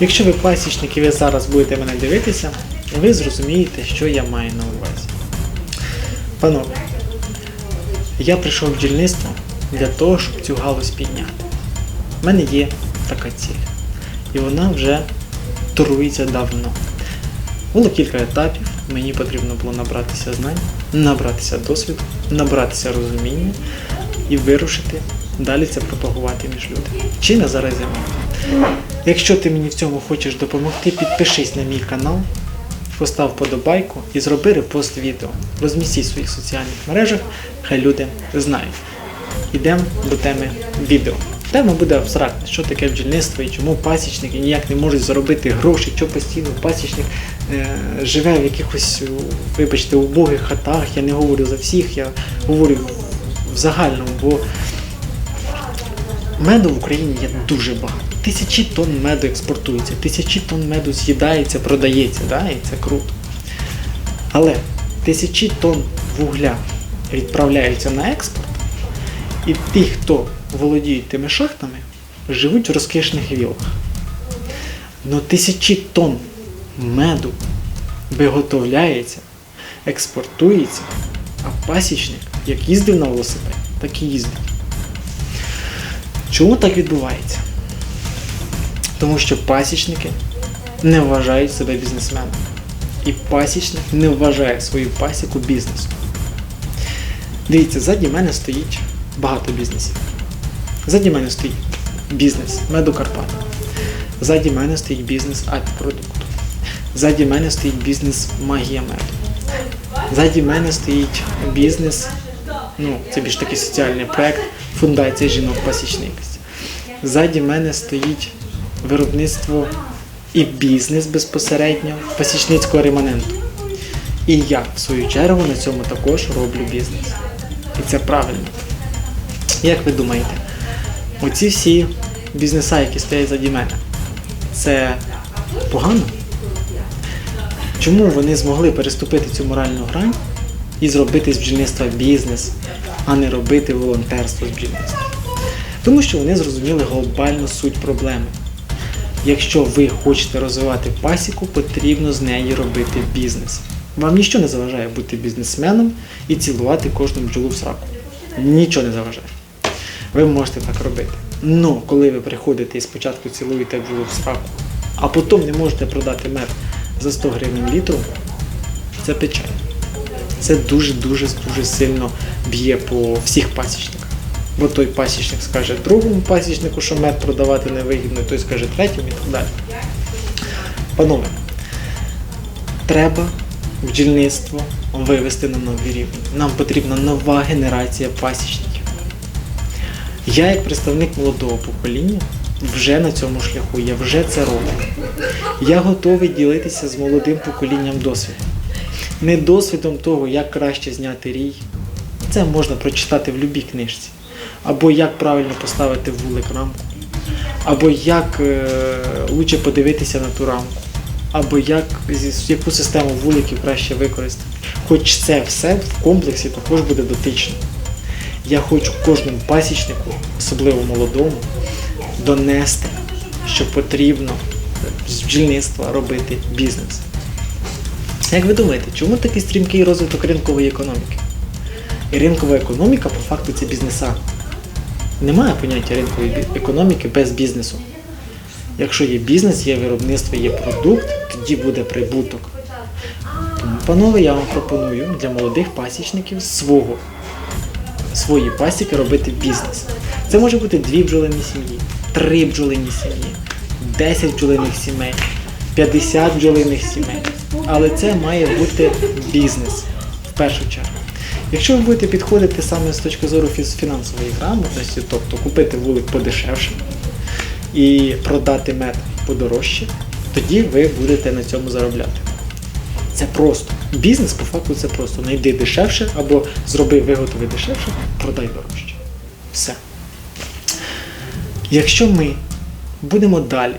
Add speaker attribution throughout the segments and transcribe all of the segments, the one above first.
Speaker 1: Якщо ви пасічник і ви зараз будете мене дивитися, ви зрозумієте, що я маю на увазі. Панове, я прийшов в бджільництво для того, щоб цю галузь підняти. У мене є така ціль. І вона вже турується давно. Було кілька етапів, мені потрібно було набратися знань, набратися досвіду, набратися розуміння і вирушити далі це пропагувати між людьми. Чи не зараз зима? Якщо ти мені в цьому хочеш допомогти, підпишись на мій канал, постав подобайку і зроби репост відео. Розмістіть в своїх соціальних мережах, хай люди знають. Ідемо до теми відео. Тема буде абстрактна, що таке бджільництво і чому пасічники ніяк не можуть заробити гроші, що постійно пасічник е, живе в якихось, вибачте, убогих хатах. Я не говорю за всіх, я говорю в загальному, бо меду в Україні є дуже багато. Тисячі тонн меду експортується, тисячі тонн меду з'їдається, продається, да? і це круто. Але тисячі тонн вугля відправляються на експорт, і ті, хто володіють тими шахтами, живуть в розкішних вілах. Но тисячі тонн меду виготовляється, експортується, а пасічник, як їздив на велосипеді, так і їздить. Чому так відбувається? Тому що пасічники не вважають себе бізнесменами. І пасічник не вважає свою пасіку бізнесом. Дивіться, ззаді мене стоїть багато бізнесів. Ззаді мене стоїть бізнес Медокарпат. Ззаді мене стоїть бізнес Альпродукту. Ззаді мене стоїть бізнес Магія Меду. Ззаді мене стоїть бізнес, ну, це більш такий соціальний проект Фундація жінок пасічникості. Ззаді мене стоїть виробництво і бізнес безпосередньо пасічницького реманенту. І я, в свою чергу, на цьому також роблю бізнес. І це правильно. Як ви думаєте, оці всі бізнеса, які стоять заді мене, це погано? Чому вони змогли переступити цю моральну грань і зробити з бджільництва бізнес, а не робити волонтерство з бджільництва? Тому що вони зрозуміли глобальну суть проблеми. Якщо ви хочете розвивати пасіку, потрібно з неї робити бізнес. Вам нічого не заважає бути бізнесменом і цілувати кожну бджолу в сраку. Нічого не заважає. Ви можете так робити. Ну, коли ви приходите і спочатку цілуєте бджолу в сраку, а потім не можете продати мед за 100 гривень літру, це печально. Це дуже-дуже дуже сильно б'є по всіх пасічниках. Бо той пасічник скаже другому пасічнику, що мед продавати невигідно, і той скаже третьому і так далі. Панове, треба бджільництво вивести на новий рівень. Нам потрібна нова генерація пасічників. Я, як представник молодого покоління, вже на цьому шляху, я вже це роблю. Я готовий ділитися з молодим поколінням досвідом. Не досвідом того, як краще зняти рій. Це можна прочитати в будь-якій книжці. Або як правильно поставити вулик рамку, або як е, лучше подивитися на ту рамку, або як, яку систему вуликів краще використати. Хоч це все в комплексі також буде дотично. Я хочу кожному пасічнику, особливо молодому, донести, що потрібно з бджільництва робити бізнес. Як ви думаєте, чому такий стрімкий розвиток ринкової економіки? І ринкова економіка по факту це бізнеса. Немає поняття ринкової економіки без бізнесу. Якщо є бізнес, є виробництво, є продукт, тоді буде прибуток. Тому, панове, я вам пропоную для молодих пасічників свого, свої пасіки робити бізнес. Це може бути дві бджолині сім'ї, три бджолині сім'ї, 10 бджолиних сімей, 50 бджолиних сімей. Але це має бути бізнес в першу чергу. Якщо ви будете підходити саме з точки зору фінансової грамотності, тобто купити вулик подешевше і продати мед подорожче, тоді ви будете на цьому заробляти. Це просто. Бізнес по факту це просто. Найди дешевше або зроби виготови дешевше, продай дорожче. Все. Якщо ми будемо далі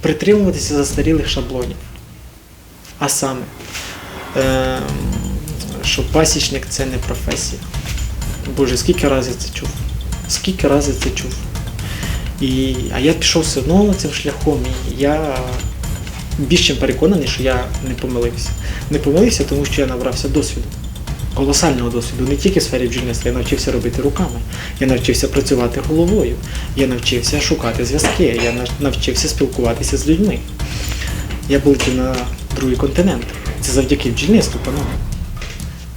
Speaker 1: притримуватися застарілих шаблонів, а саме, ем, що пасічник це не професія. Боже, скільки разів це чув? Скільки разів це чув? І, а я пішов все одно цим шляхом. І я більш чим переконаний, що я не помилився. Не помилився, тому що я набрався досвіду. Колосального досвіду, не тільки в сфері бджільництва, я навчився робити руками, я навчився працювати головою, я навчився шукати зв'язки, я навчився спілкуватися з людьми. Я полетів на другий континент. Це завдяки бджільництву, панове.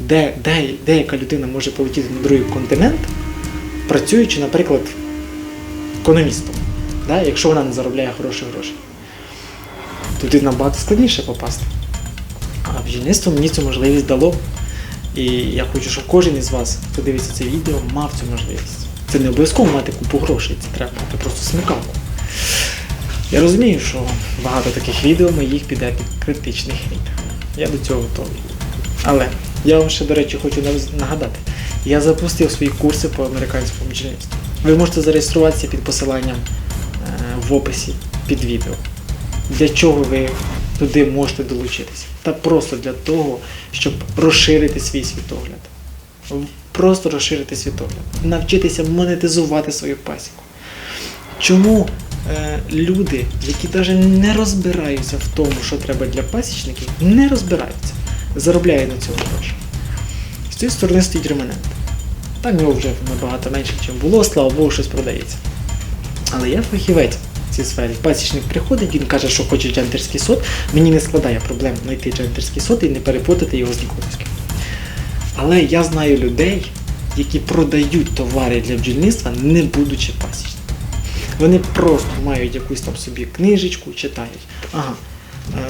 Speaker 1: Де, де, деяка людина може полетіти на другий континент, працюючи, наприклад, економістом, да? якщо вона не заробляє хороші гроші. Туди набагато складніше попасти. А бджільництво мені цю можливість дало. І я хочу, щоб кожен із вас, хто дивиться це відео, мав цю можливість. Це не обов'язково мати купу грошей, це треба мати просто смикалку. Я розумію, що багато таких відео моїх піде під критичний хейт. Я до цього готовий. Але я вам ще, до речі, хочу нагадати. Я запустив свої курси по американському бджільництву. Ви можете зареєструватися під посиланням е, в описі під відео. Для чого ви туди можете долучитися? Та просто для того, щоб розширити свій світогляд. Просто розширити світогляд. Навчитися монетизувати свою пасіку. Чому е, люди, які навіть не розбираються в тому, що треба для пасічників, не розбираються, заробляють на цьому гроші. З цієї сторони стоїть реманент. Там його вже набагато менше, ніж було, слава Богу, щось продається. Але я фахівець в цій сфері. Пасічник приходить, він каже, що хоче джентерський сот. Мені не складає проблем знайти джентерський сот і не перепутати його з Ніколаївським. Але я знаю людей, які продають товари для бджільництва, не будучи пасічниками. Вони просто мають якусь там собі книжечку, читають. Ага,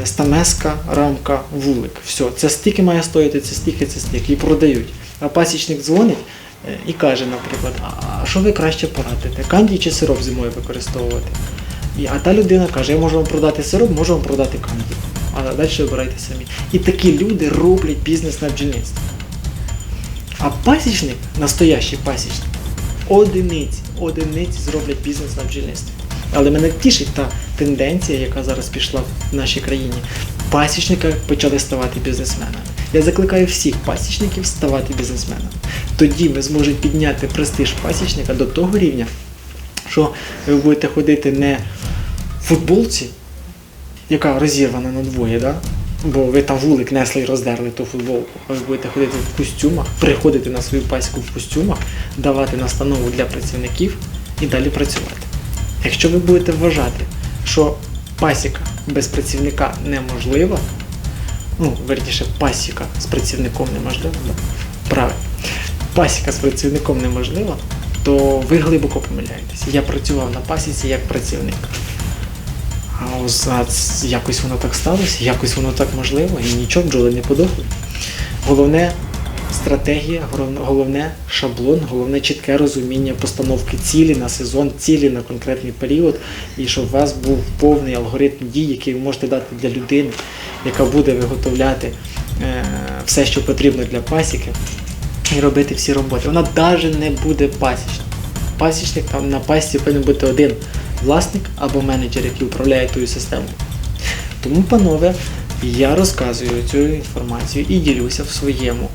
Speaker 1: стамеска, рамка, вулик. Все, це стільки має стоїти, це стільки, це стільки. І продають. А пасічник дзвонить е, і каже, наприклад, а що ви краще порадите? Канді чи сироп зимою використовувати? І, а та людина каже, я можу вам продати сироп, можу вам продати канді. А далі вибирайте самі. І такі люди роблять бізнес на бджільництві. А пасічник, настоящий пасічник, одиниці, одиниці зроблять бізнес на бджільництві. Але мене тішить та тенденція, яка зараз пішла в нашій країні. Пасічники почали ставати бізнесменами. Я закликаю всіх пасічників ставати бізнесменами. Тоді ми зможемо підняти престиж пасічника до того рівня, що ви будете ходити не в футболці, яка розірвана на двоє, да? бо ви там вулик несли і роздерли ту футболку, а ви будете ходити в костюмах, приходити на свою пасіку в костюмах, давати настанову для працівників і далі працювати. Якщо ви будете вважати, що пасіка без працівника неможлива, ну, верніше, пасіка з працівником неможлива, правильно, пасіка з працівником неможлива, то ви глибоко помиляєтесь. Я працював на пасіці як працівник. А ось якось воно так сталося, якось воно так можливо, і нічого бджоли не подохли. Головне стратегія, головне- шаблон, головне чітке розуміння постановки цілі на сезон, цілі на конкретний період, і щоб у вас був повний алгоритм дій, який ви можете дати для людини, яка буде виготовляти е, все, що потрібно для пасіки, і робити всі роботи. Вона навіть не буде пасічником. Пасічник там на пасіці повинен бути один власник або менеджер, який управляє тою системою. Тому, панове, я розказую цю інформацію і ділюся в своєму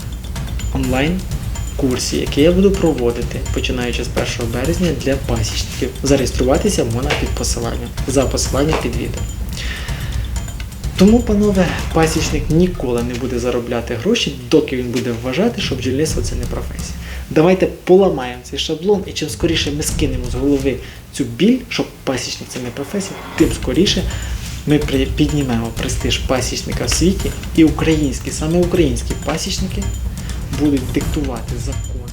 Speaker 1: онлайн-курсі, який я буду проводити починаючи з 1 березня для пасічників. Зареєструватися можна під посиланням за посиланням під відео. Тому, панове, пасічник ніколи не буде заробляти гроші, доки він буде вважати, що бджільництво це не професія. Давайте поламаємо цей шаблон, і чим скоріше ми скинемо з голови цю біль, що пасічник це не професія, тим скоріше ми піднімемо престиж пасічника в світі, і українські, саме українські пасічники будуть диктувати закони